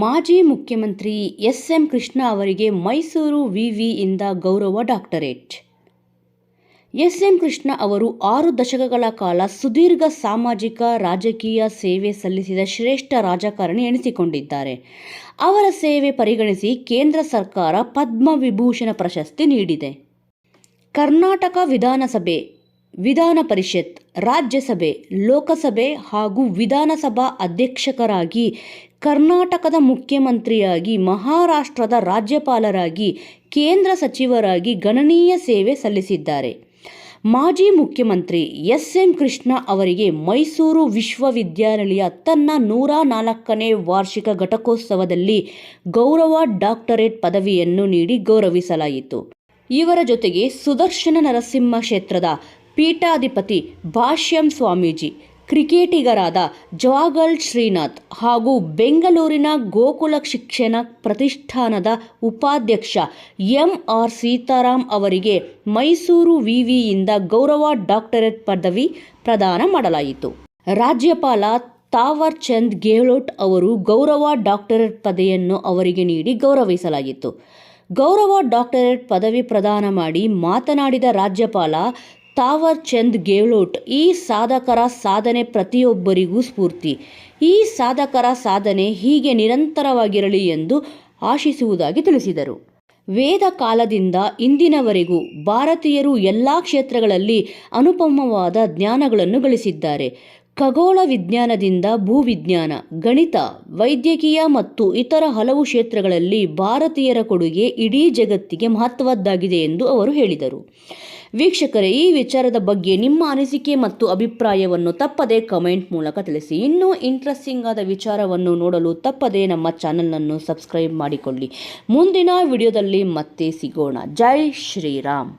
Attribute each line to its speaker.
Speaker 1: ಮಾಜಿ ಮುಖ್ಯಮಂತ್ರಿ S M Krishna ಅವರಿಗೆ ಮೈಸೂರು ವಿವಿಯಿಂದ ಗೌರವ ಡಾಕ್ಟರೇಟ್. ಎಸ್ ಎಂ ಕೃಷ್ಣ ಅವರು ಆರು ದಶಕಗಳ ಕಾಲ ಸುದೀರ್ಘ ಸಾಮಾಜಿಕ, ರಾಜಕೀಯ ಸೇವೆ ಸಲ್ಲಿಸಿದ ಶ್ರೇಷ್ಠ ರಾಜಕಾರಣಿ ಎನಿಸಿಕೊಂಡಿದ್ದಾರೆ. ಅವರ ಸೇವೆ ಪರಿಗಣಿಸಿ ಕೇಂದ್ರ ಸರ್ಕಾರ ಪದ್ಮವಿಭೂಷಣ ಪ್ರಶಸ್ತಿ ನೀಡಿದೆ. ಕರ್ನಾಟಕ ವಿಧಾನಸಭೆ ವಿಧಾನ ಪರಿಷತ್, ರಾಜ್ಯಸಭೆ, ಲೋಕಸಭೆ ಹಾಗೂ ವಿಧಾನಸಭಾ ಅಧ್ಯಕ್ಷಕರಾಗಿ, ಕರ್ನಾಟಕದ ಮುಖ್ಯಮಂತ್ರಿಯಾಗಿ, ಮಹಾರಾಷ್ಟ್ರದ ರಾಜ್ಯಪಾಲರಾಗಿ, ಕೇಂದ್ರ ಸಚಿವರಾಗಿ ಗಣನೀಯ ಸೇವೆ ಸಲ್ಲಿಸಿದ್ದಾರೆ. ಮಾಜಿ ಮುಖ್ಯಮಂತ್ರಿ ಎಸ್ ಎಂ ಕೃಷ್ಣ ಅವರಿಗೆ ಮೈಸೂರು ವಿಶ್ವವಿದ್ಯಾನಿಲಯ ತನ್ನ ನೂರ ನಾಲ್ಕನೇ ವಾರ್ಷಿಕ ಘಟಕೋತ್ಸವದಲ್ಲಿ ಗೌರವ ಡಾಕ್ಟರೇಟ್ ಪದವಿಯನ್ನು ನೀಡಿ ಗೌರವಿಸಲಾಯಿತು. ಇವರ ಜೊತೆಗೆ ಸುದರ್ಶನ ನರಸಿಂಹ ಕ್ಷೇತ್ರದ ಪೀಠಾಧಿಪತಿ ಭಾಷ್ಯಂ ಸ್ವಾಮೀಜಿ, ಕ್ರಿಕೆಟಿಗರಾದ ಜವಾಗಲ್ ಶ್ರೀನಾಥ್ ಹಾಗೂ ಬೆಂಗಳೂರಿನ ಗೋಕುಲ ಶಿಕ್ಷಣ ಪ್ರತಿಷ್ಠಾನದ ಉಪಾಧ್ಯಕ್ಷ ಎಂ ಆರ್ ಸೀತಾರಾಮ್ ಅವರಿಗೆ ಮೈಸೂರು ವಿವಿಯಿಂದ ಗೌರವ ಡಾಕ್ಟರೇಟ್ ಪದವಿ ಪ್ರದಾನ ಮಾಡಲಾಯಿತು. ರಾಜ್ಯಪಾಲ ತಾವರ್ ಚಂದ್ ಗೆಹ್ಲೋಟ್ ಅವರು ಗೌರವ ಡಾಕ್ಟರೇಟ್ ಪದವಿಯನ್ನು ಅವರಿಗೆ ನೀಡಿ ಗೌರವಿಸಲಾಯಿತು. ಗೌರವ ಡಾಕ್ಟರೇಟ್ ಪದವಿ ಪ್ರದಾನ ಮಾಡಿ ಮಾತನಾಡಿದ ರಾಜ್ಯಪಾಲ ತಾವರ್ ಚಂದ್ ಗೆಹ್ಲೋಟ್ ಈ ಸಾಧಕರ ಸಾಧನೆ ಪ್ರತಿಯೊಬ್ಬರಿಗೂ ಸ್ಫೂರ್ತಿ. ಈ ಸಾಧಕರ ಸಾಧನೆ ಹೀಗೆ ನಿರಂತರವಾಗಿರಲಿ ಎಂದು ಆಶಿಸುವುದಾಗಿ ತಿಳಿಸಿದರು. ವೇದ ಕಾಲದಿಂದ ಇಂದಿನವರೆಗೂ ಭಾರತೀಯರು ಎಲ್ಲ ಕ್ಷೇತ್ರಗಳಲ್ಲಿ ಅನುಪಮವಾದ ಜ್ಞಾನಗಳನ್ನು ಗಳಿಸಿದ್ದಾರೆ. ಖಗೋಳ ವಿಜ್ಞಾನದಿಂದ ಭೂವಿಜ್ಞಾನ, ಗಣಿತ, ವೈದ್ಯಕೀಯ ಮತ್ತು ಇತರ ಹಲವು ಕ್ಷೇತ್ರಗಳಲ್ಲಿ ಭಾರತೀಯರ ಕೊಡುಗೆ ಇಡೀ ಜಗತ್ತಿಗೆ ಮಹತ್ವದ್ದಾಗಿದೆ ಎಂದು ಅವರು ಹೇಳಿದರು. ವೀಕ್ಷಕರೇ, ಈ ವಿಚಾರದ ಬಗ್ಗೆ ನಿಮ್ಮ ಅನಿಸಿಕೆ ಮತ್ತು ಅಭಿಪ್ರಾಯವನ್ನು ತಪ್ಪದೆ ಕಮೆಂಟ್ ಮೂಲಕ ತಿಳಿಸಿ. ಇನ್ನೂ ಇಂಟ್ರೆಸ್ಟಿಂಗ್ ಆದ ವಿಚಾರವನ್ನು ನೋಡಲು ತಪ್ಪದೆ ನಮ್ಮ ಚಾನಲನ್ನು ಸಬ್ಸ್ಕ್ರೈಬ್ ಮಾಡಿಕೊಳ್ಳಿ. ಮುಂದಿನ ವಿಡಿಯೋದಲ್ಲಿ ಮತ್ತೆ ಸಿಗೋಣ. ಜೈ ಶ್ರೀರಾಮ್.